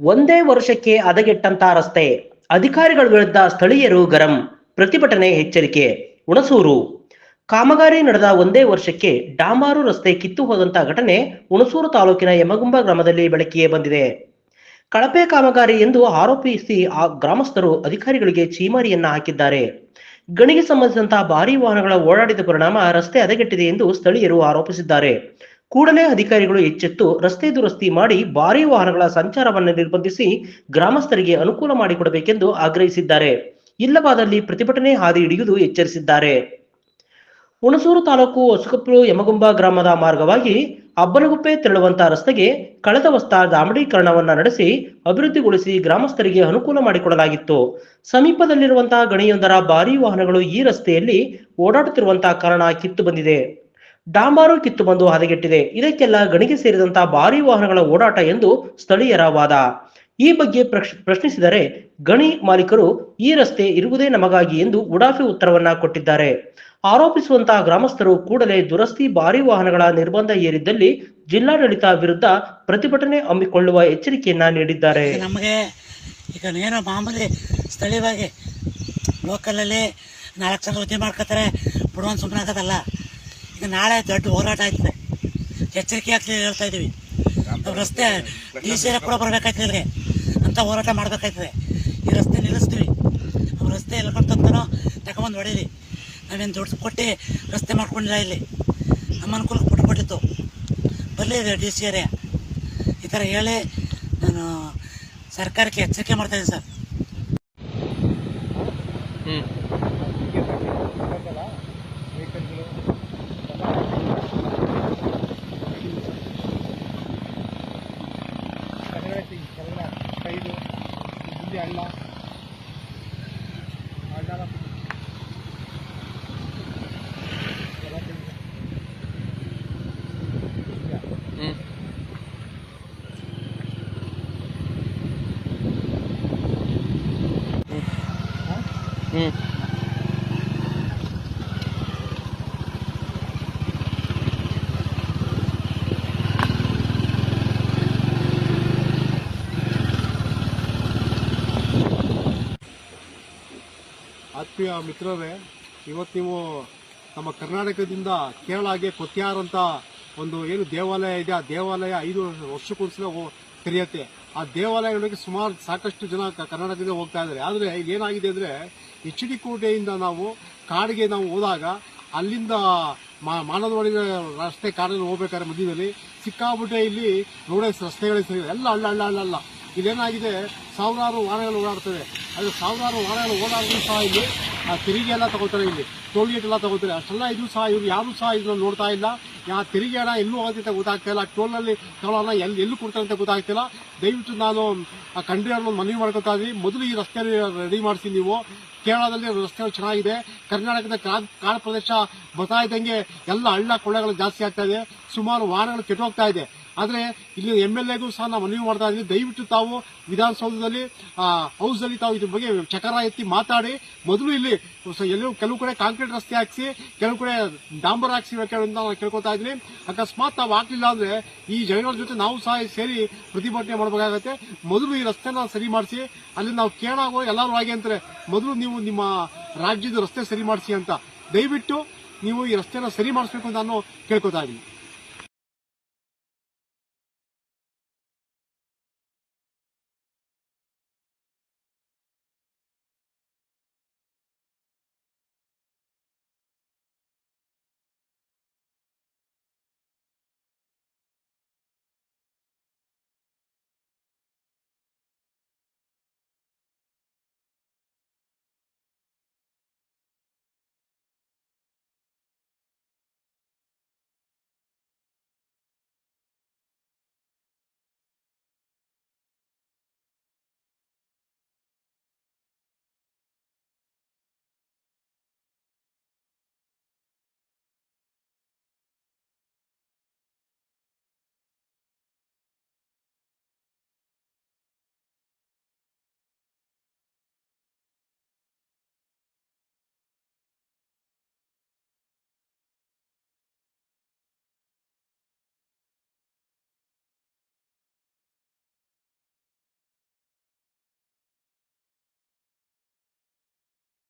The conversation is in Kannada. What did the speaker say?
ಒಂದೇ ವರ್ಷಕ್ಕೆ ಹದಗೆಟ್ಟಂತ ರಸ್ತೆ. ಅಧಿಕಾರಿಗಳ ವಿರುದ್ಧ ಸ್ಥಳೀಯರು ಗರಂ. ಪ್ರತಿಭಟನೆ ಎಚ್ಚರಿಕೆ. ಹುಣಸೂರು. ಕಾಮಗಾರಿ ನಡೆದ ಒಂದೇ ವರ್ಷಕ್ಕೆ ಡಾಂಬಾರು ರಸ್ತೆ ಕಿತ್ತು ಹೋದಂತಹ ಘಟನೆ ಹುಣಸೂರು ತಾಲೂಕಿನ ಯಮಗುಂಬ ಗ್ರಾಮದಲ್ಲಿ ಬೆಳಕಿಗೆ ಬಂದಿದೆ. ಕಳಪೆ ಕಾಮಗಾರಿ ಎಂದು ಆರೋಪಿಸಿ ಆ ಗ್ರಾಮಸ್ಥರು ಅಧಿಕಾರಿಗಳಿಗೆ ಚೀಮಾರಿಯನ್ನ ಹಾಕಿದ್ದಾರೆ. ಗಣಿಗೆ ಸಂಬಂಧಿಸಿದಂತಹ ಭಾರಿ ವಾಹನಗಳ ಓಡಾಡಿದ ಪರಿಣಾಮ ರಸ್ತೆ ಹದಗೆಟ್ಟಿದೆ ಎಂದು ಸ್ಥಳೀಯರು ಆರೋಪಿಸಿದ್ದಾರೆ. ಕೂಡಲೇ ಅಧಿಕಾರಿಗಳು ಎಚ್ಚೆತ್ತು ರಸ್ತೆ ದುರಸ್ತಿ ಮಾಡಿ ಭಾರಿ ವಾಹನಗಳ ಸಂಚಾರವನ್ನು ನಿರ್ಬಂಧಿಸಿ ಗ್ರಾಮಸ್ಥರಿಗೆ ಅನುಕೂಲ ಮಾಡಿಕೊಡಬೇಕೆಂದು ಆಗ್ರಹಿಸಿದ್ದಾರೆ. ಇಲ್ಲವಾದಲ್ಲಿ ಪ್ರತಿಭಟನೆ ಹಾದಿ ಹಿಡಿಯುವುದು ಎಚ್ಚರಿಸಿದ್ದಾರೆ. ಹುಣಸೂರು ತಾಲೂಕು ಹೊಸಕೊಪ್ಪಲು ಯಮಗುಂಬ ಗ್ರಾಮದ ಮಾರ್ಗವಾಗಿ ಅಬ್ಬನಗುಪ್ಪೆ ತೆರಳುವಂತಹ ರಸ್ತೆಗೆ ಕಳೆದ ವಸ್ತ ದಾಮಡೀಕರಣವನ್ನು ನಡೆಸಿ ಅಭಿವೃದ್ಧಿಗೊಳಿಸಿ ಗ್ರಾಮಸ್ಥರಿಗೆ ಅನುಕೂಲ ಮಾಡಿಕೊಡಲಾಗಿತ್ತು. ಸಮೀಪದಲ್ಲಿರುವಂತಹ ಗಣಿಯೊಂದರ ಭಾರಿ ವಾಹನಗಳು ಈ ರಸ್ತೆಯಲ್ಲಿ ಓಡಾಡುತ್ತಿರುವಂತಹ ಕಾರಣ ಕಿತ್ತು ಬಂದಿದೆ. ಡಾಂಬಾರು ಕಿತ್ತು ಬಂದು ಹದಗೆಟ್ಟಿದೆ. ಇದಕ್ಕೆಲ್ಲ ಗಣಿಗೆ ಸೇರಿದಂತಹ ಭಾರಿ ವಾಹನಗಳ ಓಡಾಟ ಎಂದು ಸ್ಥಳೀಯರ ವಾದ. ಈ ಬಗ್ಗೆ ಪ್ರಶ್- ಪ್ರಶ್ನಿಸಿದರೆ ಗಣಿ ಮಾಲೀಕರು ಈ ರಸ್ತೆ ಇರುವುದೇ ನಮಗಾಗಿ ಎಂದು ಉಡಾಫೆ ಉತ್ತರವನ್ನ ಕೊಟ್ಟಿದ್ದಾರೆ. ಆರೋಪಿಸುವಂತಹ ಗ್ರಾಮಸ್ಥರು ಕೂಡಲೇ ದುರಸ್ತಿ ಭಾರಿ ವಾಹನಗಳ ನಿರ್ಬಂಧ ಏರಿದ್ದಲ್ಲಿ ಜಿಲ್ಲಾಡಳಿತ ವಿರುದ್ಧ ಪ್ರತಿಭಟನೆ ಹಮ್ಮಿಕೊಳ್ಳುವ ಎಚ್ಚರಿಕೆಯನ್ನ ನೀಡಿದ್ದಾರೆ. ನಮಗೆ ಈಗ ಏನೋ ಮಾಮೂಲಿ ಸ್ಥಳೀಯವಾಗಿ ಲೋಕಲಲ್ಲಿ ನಾಲ್ಕು ಜನ ಉದ್ಯಮ ಮಾಡ್ಕೋತಾರೆ ಬಿಡುವ ಸುಮ್ಮನೆ ಆಗೋದಲ್ಲ ಈಗ ನಾಳೆ ದೊಡ್ಡ ಹೋರಾಟ ಆಯ್ತದೆ. ಎಚ್ಚರಿಕೆ ಆಗ್ತದೆ ಹೇಳ್ತಾ ಇದೀವಿ. ನಾವು ರಸ್ತೆ ಡಿ ಸಿ ಕೂಡ ಇಲ್ಲಿ ಅಂತ ಹೋರಾಟ ಮಾಡಬೇಕಾಯ್ತದೆ. ಈ ರಸ್ತೆ ನಿಲ್ಲಿಸ್ತೀವಿ. ರಸ್ತೆ ಎಲ್ಕೊಂಡು ತಂತಾನೋ, ತಗೊಂಬಂದು ಹೊಡೀರಿ. ನಾವೇನು ದುಡ್ಡು ಕೊಟ್ಟು ರಸ್ತೆ ಮಾಡ್ಕೊಂಡಿಲ್ಲ ಇಲ್ಲಿ. ನಮ್ಮ ಅನುಕೂಲಕ್ಕೆ ಕೊಟ್ಟು ಕೊಟ್ಟಿತ್ತು. ಬರಲಿ ಡಿ ಸಿ ಏರಿಯಾ ಈ ಥರ ಹೇಳಿ ನಾನು ಸರ್ಕಾರಕ್ಕೆ ಎಚ್ಚರಿಕೆ ಮಾಡ್ತಾ ಇದ್ದೀನಿ ಸರ್. ಕೈದು ಆತ್ಮೀಯ ಮಿತ್ರರೇ ಇವತ್ತು ನೀವು ನಮ್ಮ ಕರ್ನಾಟಕದಿಂದ ಕೇರಳಗೆ ಕೊತ್ಯಾರ್ ಅಂತ ಒಂದು ಏನು ದೇವಾಲಯ ಇದೆ, ಆ ದೇವಾಲಯ ಐದು ವರ್ಷಕ್ಕೊಂದ್ಸಲ ತೆರೆಯುತ್ತೆ. ಆ ದೇವಾಲಯಗಳಿಗೆ ಸುಮಾರು ಸಾಕಷ್ಟು ಜನ ಕರ್ನಾಟಕದಿಂದ ಹೋಗ್ತಾ ಇದ್ದಾರೆ. ಆದರೆ ಏನಾಗಿದೆ ಅಂದ್ರೆ ಎಚ್ ಡಿ ಕೋಟೆಯಿಂದ ನಾವು ಕಾಡಿಗೆ ನಾವು ಹೋದಾಗ ಅಲ್ಲಿಂದ ಮಾನದವಾಡಿ ರಸ್ತೆ ಕಾಡಲ್ಲಿ ಹೋಗ್ಬೇಕಾದ್ರೆ ಮಧ್ಯದಲ್ಲಿ ಸಿಕ್ಕಾಬಿಟ್ಟೆ ಇಲ್ಲಿ ರೋಡ್ ರಸ್ತೆಗಳೇ ಸರಿ ಎಲ್ಲ ಅಲ್ಲ ಅಲ್ಲ ಅಲ್ಲ ಅಲ್ಲ. ಇದೇನಾಗಿದೆ ಸಾವಿರಾರು ವಾಹನಗಳು ಓಡಾಡ್ತವೆ. ಅದು ಸಾವಿರಾರು ವಾಹನಗಳು ಓಡಾಡಿದ್ರು ಸಹ ಇಲ್ಲಿ ತೆರಿಗೆ ಎಲ್ಲ ತಗೋತಾರೆ ಇಲ್ಲಿ. ಟೋಲ್ ಗೇಟ್ ಎಲ್ಲ ತಗೋತಾರೆ. ಅಷ್ಟೆಲ್ಲ ಇದು ಸಹ ಇವ್ರು, ಯಾರು ಸಹ ಇದನ್ನ ನೋಡ್ತಾ ಇಲ್ಲ. ಯಾ ತೆರಿಗೆ ಹಣ ಎಲ್ಲೂ ಹೋಗುತ್ತೆ ಗೊತ್ತಾಗ್ತಿಲ್ಲ ಟೋಲ್ನಲ್ಲಿ ಟೋಲನ್ನು ಎಲ್ಲಿ ಎಲ್ಲೂ ಕೊಡ್ತಾರೆ ಅಂತ ಗೊತ್ತಾಗ್ತಿಲ್ಲ ದಯವಿಟ್ಟು ನಾನು, ಆ ಕಂಡ್ರಿಯವ್ರನ್ನ ಮನವಿ ಮಾಡ್ಕೊತಾ ಇದ್ದೀನಿ. ಮೊದಲು ಈ ರಸ್ತೆ ರೆಡಿ ಮಾಡಿಸಿ ನೀವು. ಕೇರಳದಲ್ಲಿ ರಸ್ತೆಗಳು ಚೆನ್ನಾಗಿದೆ. ಕರ್ನಾಟಕದ ಕಾಡು ಪ್ರದೇಶ ಬರ್ತಾ ಇದ್ದಂಗೆ ಎಲ್ಲ ಹಳ್ಳ ಕೊಳ್ಳಗಳು ಜಾಸ್ತಿ ಆಗ್ತಾ ಇದೆ. ಸುಮಾರು ವಾಹನಗಳು ಕೆಟ್ಟೋಗ್ತಾ ಇದೆ. ಆದ್ರೆ ಇಲ್ಲಿ ಎಂ ಎಲ್ ಎಗೂ ಸಹ ನಾವು ಮನವಿ ಮಾಡ್ತಾ ಇದ್ದೀವಿ. ದಯವಿಟ್ಟು ತಾವು ವಿಧಾನಸೌಧದಲ್ಲಿ ಹೌಸ್ ಅಲ್ಲಿ ತಾವು ಇದ್ರ ಬಗ್ಗೆ ಚಕರ ಎತ್ತಿ ಮಾತಾಡಿ. ಮೊದಲು ಇಲ್ಲಿ ಎಲ್ಲೂ ಕೆಲವು ಕಡೆ ಕಾಂಕ್ರೀಟ್ ರಸ್ತೆ ಹಾಕಿಸಿ, ಕೆಲವು ಕಡೆ ಡಾಂಬರ್ ಹಾಕ್ಸಿ ಅಂತ ನಾವು ಕೇಳ್ಕೊತಾ ಇದ್ದೀನಿ ಅಕಸ್ಮಾತ್ ತಾವು ಆಗ್ಲಿಲ್ಲ ಅಂದ್ರೆ ಈ ಜನಗಳ ಜೊತೆ ನಾವು ಸಹ ಸೇರಿ ಪ್ರತಿಭಟನೆ ಮಾಡಬೇಕಾಗತ್ತೆ. ಮೊದಲು ಈ ರಸ್ತೆನ ಸರಿ ಮಾಡಿಸಿ, ಅಲ್ಲಿ ನಾವು ಕೇಳಾಗೋ ಎಲ್ಲರೂ ಹಾಗೆ ಅಂತಾರೆ, ಮೊದಲು ನೀವು ನಿಮ್ಮ ರಾಜ್ಯದ ರಸ್ತೆ ಸರಿ ಮಾಡಿಸಿ ಅಂತ. ದಯವಿಟ್ಟು ನೀವು ಈ ರಸ್ತೆನ ಸರಿ ಮಾಡಿಸ್ಬೇಕು ಅಂತ ನಾನು ಕೇಳ್ಕೊತಾ ಇದ್ದೀನಿ.